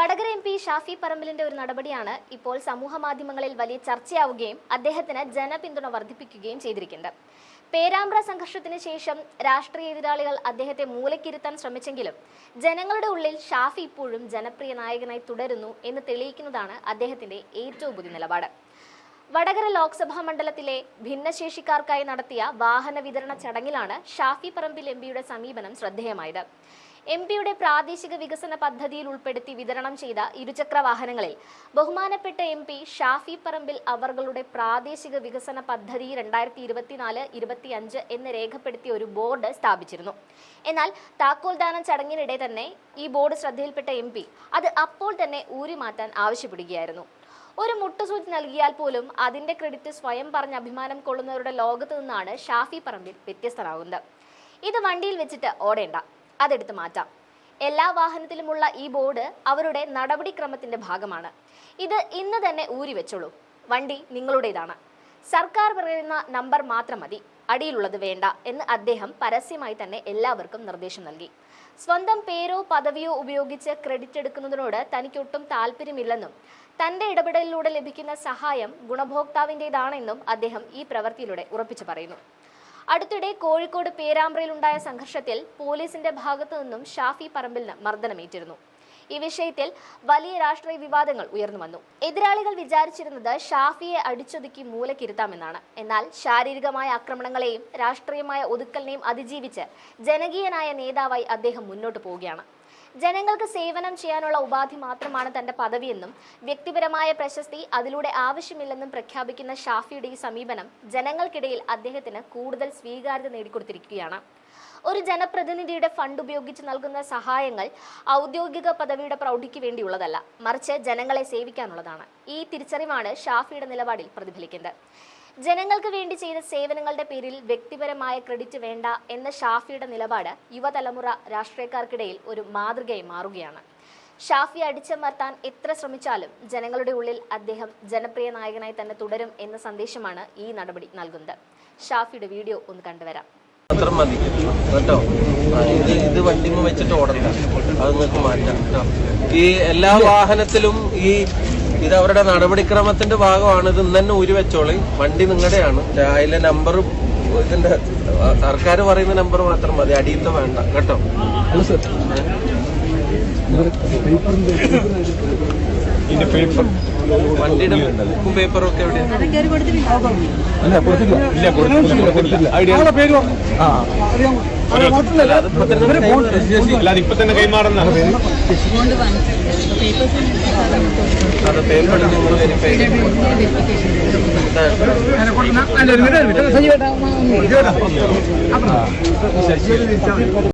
Vadakara M P Shafi പറമ്പിലിന്റെ ഒരു നടപടിയാണ് ഇപ്പോൾ സമൂഹ മാധ്യമങ്ങളിൽ വലിയ ചർച്ചയാവുകയും അദ്ദേഹത്തിന് ജനപിന്തുണ വർദ്ധിപ്പിക്കുകയും ചെയ്തിരിക്കുന്നത്. പേരാമ്പ്ര സംഘർഷത്തിന് ശേഷം രാഷ്ട്രീയ എതിരാളികൾ അദ്ദേഹത്തെ മൂലക്കിരുത്താൻ ശ്രമിച്ചെങ്കിലും ജനങ്ങളുടെ ഉള്ളിൽ ഷാഫി ഇപ്പോഴും ജനപ്രിയ നായകനായി തുടരുന്നു എന്ന് തെളിയിക്കുന്നതാണ് അദ്ദേഹത്തിന്റെ ഏറ്റവും പുതിയ നിലപാട്. വടകര ലോക്സഭാ മണ്ഡലത്തിലെ ഭിന്നശേഷിക്കാർക്കായി നടത്തിയ വാഹന വിതരണ ചടങ്ങിലാണ് ഷാഫി പറമ്പിൽ എംപിയുടെ സമീപനം ശ്രദ്ധേയമായത്. എം പിയുടെ പ്രാദേശിക വികസന പദ്ധതിയിൽ ഉൾപ്പെടുത്തി വിതരണം ചെയ്ത ഇരുചക്ര വാഹനങ്ങളിൽ ബഹുമാനപ്പെട്ട എം പി ഷാഫി പറമ്പിൽ അവർകളുടെ പ്രാദേശിക വികസന പദ്ധതി രണ്ടായിരത്തി ഇരുപത്തിനാല് ഇരുപത്തിയഞ്ച് എന്ന് രേഖപ്പെടുത്തിയ ഒരു ബോർഡ് സ്ഥാപിച്ചിരുന്നു. എന്നാൽ താക്കോൽദാനം ചടങ്ങിനിടെ തന്നെ ഈ ബോർഡ് ശ്രദ്ധയിൽപ്പെട്ട എം അത് അപ്പോൾ തന്നെ ഊരി മാറ്റാൻ ആവശ്യപ്പെടുകയായിരുന്നു. ഒരു മുട്ടുസൂചി നൽകിയാൽ പോലും അതിന്റെ ക്രെഡിറ്റ് സ്വയം പറഞ്ഞ് അഭിമാനം കൊള്ളുന്നവരുടെ ലോകത്ത് നിന്നാണ് ഷാഫി പറമ്പിൽ വ്യത്യസ്തനാകുന്നത്. ഇത് വണ്ടിയിൽ വെച്ചിട്ട് ഓടേണ്ട. അതെടുത്ത് മാറ്റാം. എല്ലാ വാഹനത്തിലുമുള്ള ഈ ബോർഡ് അവരുടെ നടപടിക്രമത്തിന്റെ ഭാഗമാണ്. ഇത് ഇന്ന് തന്നെ ഊരി വെച്ചോളൂ. വണ്ടി നിങ്ങളുടേതാണ്. സർക്കാർ പറയുന്ന നമ്പർ മാത്രം മതി. അടിയിലുള്ളത് വേണ്ട എന്ന് അദ്ദേഹം പരസ്യമായി തന്നെ എല്ലാവർക്കും നിർദ്ദേശം നൽകി. സ്വന്തം പേരോ പദവിയോ ഉപയോഗിച്ച് ക്രെഡിറ്റ് എടുക്കുന്നതിനോട് തനിക്കൊട്ടും താല്പര്യമില്ലെന്നും തന്റെ ഇടപെടലിലൂടെ ലഭിക്കുന്ന സഹായം ഗുണഭോക്താവിന്റെതാണെന്നും അദ്ദേഹം ഈ പ്രവൃത്തിയിലൂടെ ഉറപ്പിച്ചു പറയുന്നു. അടുത്തിടെ കോഴിക്കോട് പേരാമ്പ്രയിലുണ്ടായ സംഘർഷത്തിൽ പോലീസിന്റെ ഭാഗത്തു നിന്നും ഷാഫി പറമ്പിലിന് മർദ്ദനമേറ്റിരുന്നു. ഈ വിഷയത്തിൽ വലിയ രാഷ്ട്രീയ വിവാദങ്ങൾ ഉയർന്നു വന്നു. എതിരാളികൾ വിചാരിച്ചിരുന്നത് ഷാഫിയെ അടിച്ചൊതുക്കി മൂലക്കിരുത്താമെന്നാണ്. എന്നാൽ ശാരീരികമായ ആക്രമണങ്ങളെയും രാഷ്ട്രീയമായ ഒതുക്കലിനെയും അതിജീവിച്ച് ജനകീയനായ നേതാവായി അദ്ദേഹം മുന്നോട്ട് പോവുകയാണ്. ജനങ്ങൾക്ക് സേവനം ചെയ്യാനുള്ള ഉപാധി മാത്രമാണ് തന്റെ പദവിയെന്നും വ്യക്തിപരമായ പ്രശസ്തി അതിലൂടെ ആവശ്യമില്ലെന്നും പ്രഖ്യാപിക്കുന്ന ഷാഫിയുടെ ഈ സമീപനം ജനങ്ങൾക്കിടയിൽ അദ്ദേഹത്തിന് കൂടുതൽ സ്വീകാര്യത നേടിക്കൊടുത്തിരിക്കുകയാണ്. ഒരു ജനപ്രതിനിധിയുടെ ഫണ്ട് ഉപയോഗിച്ച് നൽകുന്ന സഹായങ്ങൾ ഔദ്യോഗിക പദവിയുടെ പ്രൗഢിക്ക് വേണ്ടിയുള്ളതല്ല മറിച്ച് ജനങ്ങളെ സേവിക്കാനുള്ളതാണ്. ഈ തിരിച്ചറിവാണ് ഷാഫിയുടെ നിലപാടിൽ പ്രതിഫലിക്കുന്നത്. ജനങ്ങൾക്ക് വേണ്ടി ചെയ്ത സേവനങ്ങളുടെ പേരിൽ വ്യക്തിപരമായ ക്രെഡിറ്റ് വേണ്ട എന്ന ഷാഫിയുടെ നിലപാട് യുവതലമുറ രാഷ്ട്രീയക്കാർക്കിടയിൽ ഒരു മാതൃകയായി മാറുകയാണ്. ഷാഫി അടിച്ചമർത്താൻ എത്ര ശ്രമിച്ചാലും ജനങ്ങളുടെ ഉള്ളിൽ അദ്ദേഹം ജനപ്രിയ നായകനായി തന്നെ തുടരും എന്ന സന്ദേശമാണ് ഈ നടപടി നൽകുന്നത്. ഷാഫിയുടെ വീഡിയോ ഒന്ന് കണ്ടുവരാം. അത്ര മതി. കേട്ടോ? ഇത് ഇത് വണ്ടിമ വെച്ചിട്ട് ഓടണ്ട. അത് നിങ്ങൾക്ക് മാറ്റാം. ഈ എല്ലാ വാഹനത്തിലും ഈ ഇത് അവരുടെ നടപടിക്രമത്തിന്റെ ഭാഗമാണ്. ഇത് ഇന്ന് തന്നെ ഊരി വെച്ചോളി. വണ്ടി നിങ്ങളുടെയാണ്. അതിലെ നമ്പർ ഇതിന്റെ സർക്കാർ പറയുന്ന നമ്പർ മാത്രം മതി. അടിയത്തെ വേണ്ട. കേട്ടോ? ഇതിന്റെ പേപ്പർ വണ്ടിയുടെ ബുക്കും പേപ്പറും ഒക്കെ എവിടെയാണ് കൊടുത്തില്ല. ഇല്ല കൊടുത്തില്ല കൊടുത്തില്ല. ഐഡിയ അല്ല, ആ. അല്ലാതെ ഇപ്പൊ തന്നെ കൈമാറുന്ന അത്